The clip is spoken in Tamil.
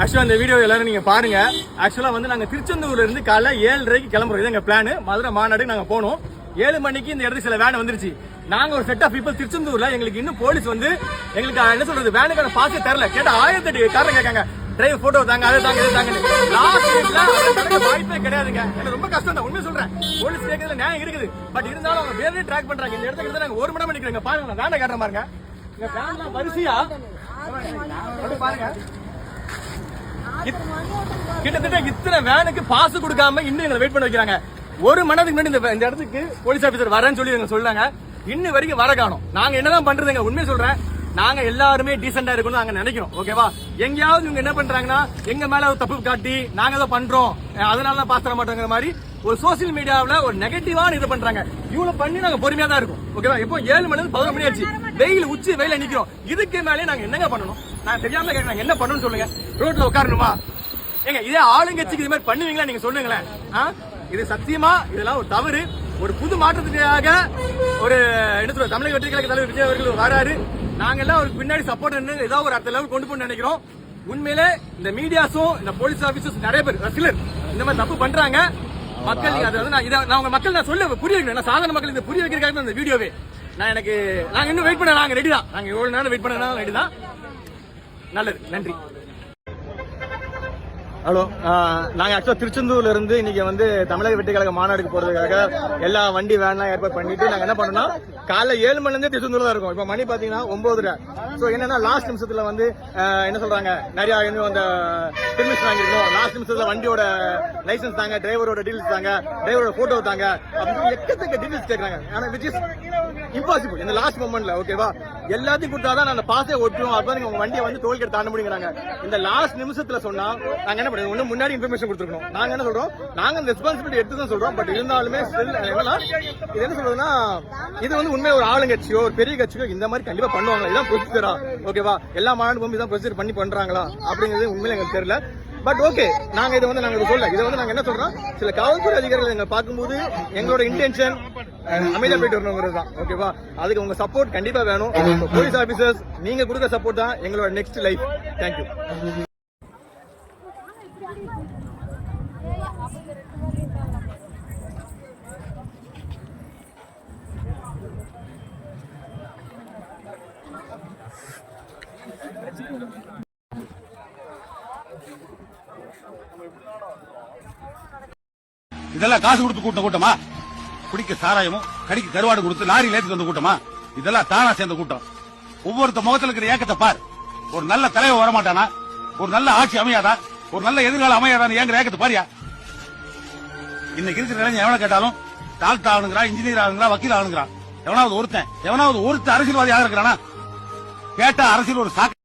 ஆக்சுவலா இந்த வீடியோ எல்லாரும் நீங்க பாருங்க. ஆக்சுவலா வந்து நாங்க திருச்செந்தூர்ல இருந்து காலைல ஏழரைக்கு கிளம்புறோம் இது எங்க பிளான் மதுரை மாநாடுக்கு நாங்க போனோம். ஏழு மணிக்கு இந்த இடத்துக்கு சில வேன் வந்துருச்சு. நாங்க ஒரு செட் ஆஃப் பீப்பிள் திருச்செந்தூர்ல எங்களுக்கு இன்னும் போலீஸ் வந்து எங்களுக்கு என்ன சொல்றது வேனுக்கான பாசே தரல. கேட்டா ஆயிரத்தி எட்டு காரணம் கேட்காங்க. டிரைவர் போட்டோ தாங்க அதை தாங்க இதை தாங்க வாய்ப்பே கிடையாதுங்க. எனக்கு ரொம்ப கஷ்டம் தான் உண்மை சொல்றேன். போலீஸ் கேட்கறதுல நியாயம் இருக்குது. பட் இருந்தாலும் அவங்க வேலையை ட்ராக் பண்றாங்க. இந்த இடத்துக்கு இருந்து நாங்க ஒரு மணி நேரம் நிக்கிறோங்க பாருங்க வேனை காட்டுறேன் பாருங்க. வேன்லாம் வரிசையா. பாருங்க. கிட்டத்தட்ட இத்தனை வேனுக்கு பாஸ் கொடுக்காம இன்னும் எங்களை வெயிட் பண்ண வைக்கிறாங்க. ஒரு மணி நேரத்துக்கு முன்னாடி இந்த- இடத்துக்கு போலீஸ் ஆபீசர் வரேன்னு சொல்லி எங்க சொல்றாங்க இன்னும் வரைக்கும் வர காணும். நாங்க என்னதான் பண்றதுங்க? உண்மையை சொல்றேன். நாங்க எல்லாருமே டீசெண்டா இருக்கணும் நாங்க நினைக்கிறோம். ஓகேவா எங்கேயாவது இவங்க என்ன பண்றாங்கன்னா எங்க மேல ஒரு தப்பு காட்டி நாங்க ஏதோ பண்றோம். அதனால தான் பாஸ் தர மாட்டோங்கிற மாதிரி ஒரு சோசியல் மீடியாவுல ஒரு நெகட்டிவான இது பண்றாங்க. இவ்வளவு பண்ணி நாங்க பொறுமையா தான் இருக்கும் ஓகேவா இப்போ ஏழு மணி பதினொரு மணி ஆச்சு. வெயில் உச்சி வெயில நிக்கிறோம். இதுக்கு மேலே நாங்க என்னங்க பண்ணணும்? நான் தெரியாம கேட்கறேன் என்ன பண்ணணும்னு சொல்லுங்க. ரோட்ல உட்காரணுமா? ஏங்க இதே ஆளுங்கட்சிக்கு இது மாதிரி பண்ணுவீங்களா நீங்க சொல்லுங்களேன். ஆ? இது சத்தியமா? இதெல்லாம் ஒரு தவறு. ஒரு புது மாற்றத்துக்காக ஒரு என்ன சொல்ற தமிழக வெற்றி கழக தலைவர் விஜய் அவர்கள் வராரு. நாங்க எல்லாம் ஒரு பின்னாடி சப்போர்ட் ஏதாவது ஒரு அடுத்த லெவல் கொண்டு போய் நினைக்கிறோம். உண்மையிலே இந்த மீடியாஸும் இந்த போலீஸ் ஆபீசர்ஸ் நிறைய பேர் சிலர் இந்த மாதிரி தப்பு பண்றாங்க. மக்கள் நீங்க நான் இதை நான் உங்க மக்கள் நான் சொல்ல புரிய வைக்கணும் நான் சாதாரண மக்கள் இந்த புரிய வைக்கிறதுக்காக இந்த வீடியோவே. நான் எனக்கு நாங்க இன்னும் வெயிட் பண்ண நாங்க ரெடி தான். நாங்க எவ்வளவு நேரம் வெயிட் பண்ண ரெடி தான். நல்லது நன்றி. ஹலோ நாங்கள் ஆக்சுவலாக திருச்செந்தூர்லேருந்து இன்றைக்கி இன்னைக்கு வந்து தமிழக வெற்றி கழக மாநாடுக்கு போகிறதுக்காக எல்லா வண்டி வேன்லாம் ஏற்பாடு பண்ணிட்டு நாங்கள் என்ன பண்ணோம்னா காலைல ஏழு மணிலேருந்து திருச்செந்தூர் தான் இருக்கும். இப்போ மணி பார்த்தீங்கன்னா ஒம்பதுரை. ஸோ என்னன்னா லாஸ்ட் நிமிஷத்தில் வந்து என்ன சொல்கிறாங்க நிறையா இன்னும் அந்த பெர்மிஷன் வாங்கிருக்கோம் லாஸ்ட் நிமிஷத்தில் வண்டியோட லைசன்ஸ் தாங்க டிரைவரோட டீல்ஸ் தாங்க டிரைவரோட ஃபோட்டோ தாங்க. அப்படின்னு எக்கச்சக்க டீல்ஸ் கேட்குறாங்க ஆனால் விச் இஸ் இம்பாசிபிள் இந்த லாஸ்ட் மூமெண்ட்டில் ஓகேவா எல்லாத்தையும் கொடுத்தாதான் நான் அந்த பாஸே ஒட்டுவோம் அப்போ நீங்க உங்க வண்டியை வந்து டோல்கேட் தாண்ட முடியுங்கிறாங்க. இந்த லாஸ்ட் நிமிஷத்துல சொன்னா நாங்க என்ன பண்ணுவோம்? ஒண்ணு முன்னாடி இன்ஃபர்மேஷன் கொடுத்துருக்கோம் நாங்க என்ன சொல்றோம்? நாங்க இந்த ரெஸ்பான்சிபிலிட்டி எடுத்து தான் சொல்றோம். பட் இருந்தாலுமே ஸ்டில் இது என்ன சொல்றதுன்னா இது வந்து உண்மையா ஒரு ஆளுங்கட்சியோ ஒரு பெரிய கட்சியோ இந்த மாதிரி கண்டிப்பா பண்ணுவாங்க. இதான் ப்ரொசீஜரா ஓகேவா எல்லா மாநாடுக்கும் இதான் ப்ரொசீஜர் பண்ணி பண்றாங்களா? அப்படிங்கிறது உண்மையில எங்களுக்கு தெரியல. பட் ஓகே நாங்க இதை வந்து நாங்க இதை சொல்ல இதை வந்து நாங்க என்ன சொல்றோம்? சில காவல்துறை அதிகாரிகள் எங்க பார்க்கும்போது எங்களோட இன்டென்ஷன் அமைதியா போயிட்டு வரணுங்கிறது தான். ஓகேவா அதுக்கு உங்க சப்போர்ட் கண்டிப்பா வேணும். போலீஸ் ஆபீசர்ஸ் நீங்க கொடுக்குற சப்போர்ட் தான் எங்களோட நெக்ஸ்ட் லைஃப் தேங்க்யூ இதெல்லாம் காசு கொடுத்து கூட்ட கூட்டமா? குடிக்க சாராயமும் கடிக்கு கருவாடு கொடுத்து லாரியில் ஏத்தி வந்த கூட்டமா? இதெல்லாம் தானா சேர்ந்த கூட்டம். ஒவ்வொருத்த முகத்துல இருக்கிற ஏக்கத்தை பார். ஒரு நல்ல தலைவர் வரமாட்டானா? ஒரு நல்ல ஆட்சி அமையாதா? ஒரு நல்ல எதிர்காலம் அமையாதான்னு ஏங்குற ஏக்கத்தை பாரியா? இன்னைக்கு இருக்கிற இளைஞன் எவனை கேட்டாலும் டாக்டர் ஆகணுங்கிறா இன்ஜினியர் ஆகணுங்கிறா வக்கீல் ஆகணுங்கிறான். எவனாவது ஒருத்தன் எவனாவது ஒருத்தன் அரசியல்வாதி ஆக இருக்கிறானா? கேட்டா அரசியல் ஒரு சாக்கு